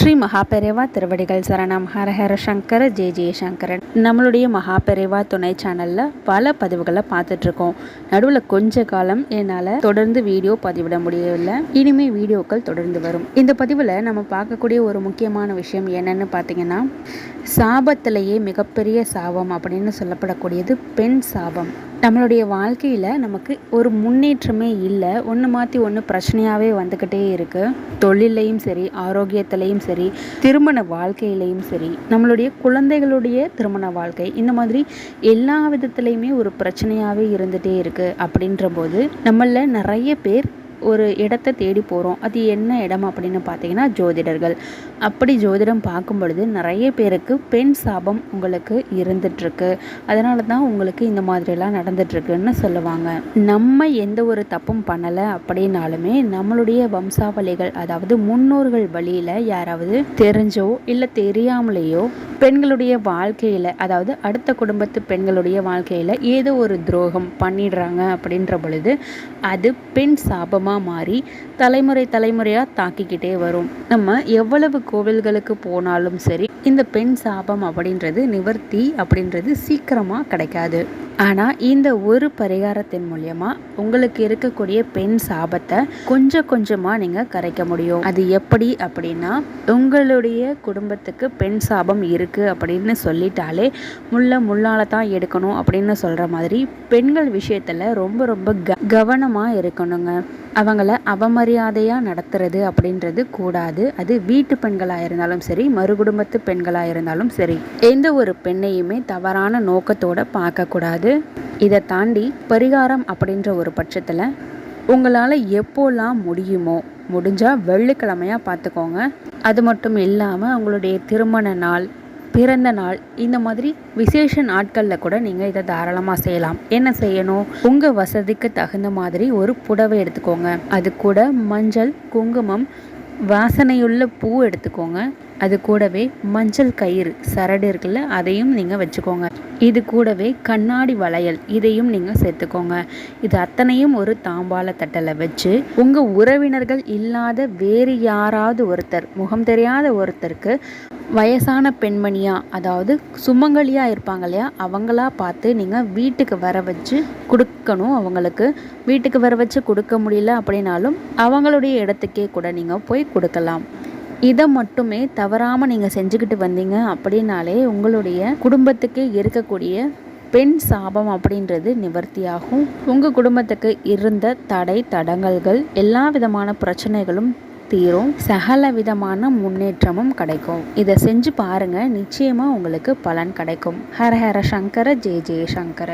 ஸ்ரீ மகாபெரிவா திருவடிகள் சரணம். ஹரஹர சங்கர ஜெய ஜெயசங்கரன் நம்மளுடைய மகாபெரிவா துணை சேனலில் பல பதிவுகளை பார்த்துட்ருக்கோம். நடுவில் கொஞ்ச காலம் என்னால் தொடர்ந்து வீடியோ பதிவிட முடியவில்லை. இனிமேல் வீடியோக்கள் தொடர்ந்து வரும். இந்த பதிவில் நம்ம பார்க்கக்கூடிய ஒரு முக்கியமான விஷயம் என்னன்னு பார்த்தீங்கன்னா சாபத்திலேயே மிகப்பெரிய சாபம் அப்படின்னு சொல்லப்படக்கூடியது பெண் சாபம். நம்மளுடைய வாழ்க்கையில் நமக்கு ஒரு முன்னேற்றமே இல்லை. ஒன்று மாற்றி ஒன்று பிரச்சனையாகவே வந்துக்கிட்டே இருக்குது தொழிலையும் சரி ஆரோக்கியத்திலையும் சரி திருமண வாழ்க்கையிலையும் சரி நம்மளுடைய குழந்தைகளுடைய திருமண வாழ்க்கை இந்த மாதிரி எல்லா விதத்துலேயுமே ஒரு பிரச்சனையாகவே இருந்துகிட்டே இருக்குது அப்படின்ற போது நம்மளில் நிறைய பேர் ஒரு இடத்த தேடி போகிறோம் அது என்ன இடம் அப்படின்னு பார்த்தீங்கன்னா ஜோதிடர்கள். அப்படி ஜோதிடம் பார்க்கும் பொழுது நிறைய பேருக்கு பெண் சாபம் உங்களுக்கு இருந்துகிட்ருக்கு அதனால தான் உங்களுக்கு இந்த மாதிரிலாம் நடந்துட்டுருக்குன்னு சொல்லுவாங்க. நம்ம எந்த ஒரு தப்பும் பண்ணலை அப்படின்னாலுமே நம்மளுடைய வம்சாவளிகள் அதாவது முன்னோர்கள் வழியில் யாராவது தெரிஞ்சோ இல்லை தெரியாமலேயோ பெண்களுடைய வாழ்க்கையில் அதாவது அடுத்த குடும்பத்து பெண்களுடைய வாழ்க்கையில் ஏதோ ஒரு துரோகம் பண்ணிடுறாங்க அப்படின்ற பொழுது அது பெண் சாபமாக சாபமாக மாறி தலைமுறை தலைமுறையாக தாக்கிக்கிட்டே வரும். நம்ம எவ்வளவு கோவில்களுக்கு போனாலும் சரி இந்த பெண் சாபம் அப்படின்றது நிவர்த்தி அப்படின்றது சீக்கிரமாக கிடைக்காது. ஆனால் இந்த ஒரு பரிகாரத்தின் மூலயமா உங்களுக்கு இருக்கக்கூடிய பெண் சாபத்தை கொஞ்சம் கொஞ்சமாக நீங்கள் கரைக்க முடியும். அது எப்படி அப்படின்னா உங்களுடைய குடும்பத்துக்கு பெண் சாபம் இருக்குது அப்படின்னு சொல்லிட்டாலே முள்ள முள்ளால் தான் எடுக்கணும் அப்படின்னு சொல்கிற மாதிரி பெண்கள் விஷயத்தில் ரொம்ப ரொம்ப க கவனமாக இருக்கணுங்க. அவங்கள அவமரியாதையாக நடத்துறது அப்படின்றது கூடாது. அது வீட்டு பெண்களாக இருந்தாலும் சரி மறுகுடும்பத்து பெண்களாக இருந்தாலும் சரி எந்த ஒரு பெண்ணையுமே தவறான நோக்கத்தோடு பார்க்கக்கூடாது. இதை தாண்டி பரிகாரம் அப்படின்ற ஒரு பட்சத்தில் உங்களால் எப்போல்லாம் முடியுமோ முடிஞ்சால் வெள்ளிக்கிழமையாக பார்த்துக்கோங்க. அது மட்டும் இல்லாமல் உங்களுடைய திருமண நாள் பிறந்த நாள் இந்த மாதிரி விசேஷ நாட்களில் கூட நீங்கள் இதை தாராளமாக செய்யலாம். என்ன செய்யணும்? உங்கள் வசதிக்கு தகுந்த மாதிரி ஒரு புடவை எடுத்துக்கோங்க. அது கூட மஞ்சள் குங்குமம் வாசனையுள்ள பூ எடுத்துக்கோங்க. அது கூடவே மஞ்சள் கயிறு சரடு இருக்குல்ல அதையும் நீங்கள் வச்சுக்கோங்க. இது கூடவே கண்ணாடி வளையல் இதையும் நீங்கள் சேர்த்துக்கோங்க. இது அத்தனையும் ஒரு தாம்பால தட்டலை வச்சு உங்கள் உறவினர்கள் இல்லாத வேறு யாராவது ஒருத்தர் முகம் தெரியாத ஒருத்தருக்கு வயசான பெண்மணியாக அதாவது சுமங்கலியாக இருப்பாங்க இல்லையா அவங்களா பார்த்து நீங்கள் வீட்டுக்கு வர வச்சு கொடுக்கணும் அவங்களுக்கு. வீட்டுக்கு வர வச்சு கொடுக்க முடியல அப்படின்னாலும் அவங்களுடைய இடத்துக்கே கூட நீங்கள் போய் கொடுக்கலாம். இதை மட்டுமே தவறாமல் நீங்கள் செஞ்சுக்கிட்டு வந்தீங்க அப்படின்னாலே உங்களுடைய குடும்பத்துக்கு இருக்கக்கூடிய பெண் சாபம் அப்படின்றது நிவர்த்தியாகும். உங்கள் குடும்பத்துக்கு இருந்த தடை தடங்கல்கள் எல்லா விதமான பிரச்சனைகளும் தீரும். சகல விதமான முன்னேற்றமும் கிடைக்கும். இதை செஞ்சு பாருங்க. நிச்சயமாக உங்களுக்கு பலன் கிடைக்கும். ஹர ஹர சங்கர ஜெய ஜெய சங்கர.